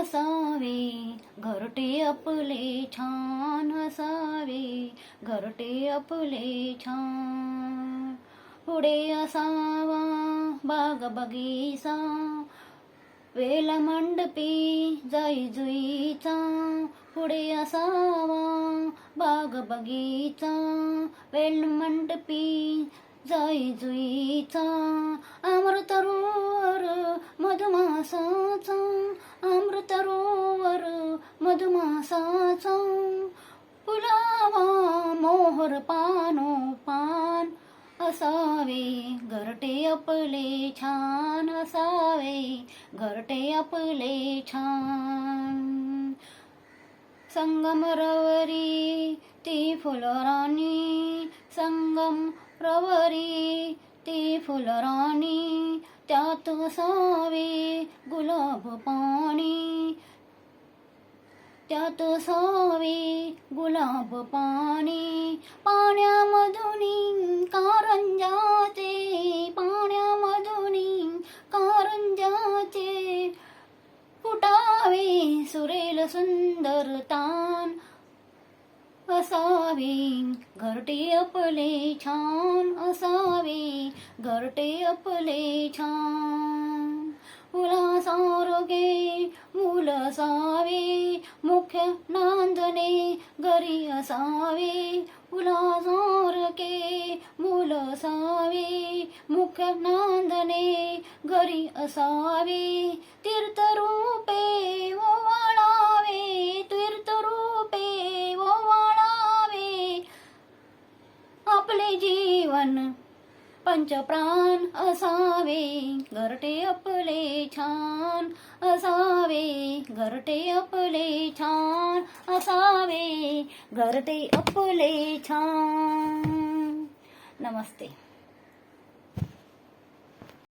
हसावे घरटे आपले छान हसावे घरटे आपले छान. पुढे असावा बाग बगीचा वेल मंडपी जाई जुईचा पुढे असावा बाग बगीचा वेल मंडपी जाई जुईचा अमृतरोवर मधुमासाचा अमृतरोवर मधुमासाचा. फुलावा मोहर पानो पान असावे घरटे आपले छान असावे घरटे आपले छान. संगम रवरी ती फुलराणी संगम रवरी ती फुलराणी त्यात सावे गुलाब पाणी. त्यात सावे गुलाब पाणी. पाण्यामधून कारंजाचे पाण्यामधून कारंजाचे फुटावे सुरेल सुंदर तान. असावे. घरटे आपले छान असावे. घरटे आपले छान. मुलासारोगे मुल असावे. मुख्य नांदणे घरी असावे. उलासारखे मुल असावे. मुख्य नांदणे घरी असावे. तीर्थरूपे जीवन पंचप्राण असावे घरटे आपले छान असावे घरटे आपले छान असावे घरटे आपले छान. नमस्ते.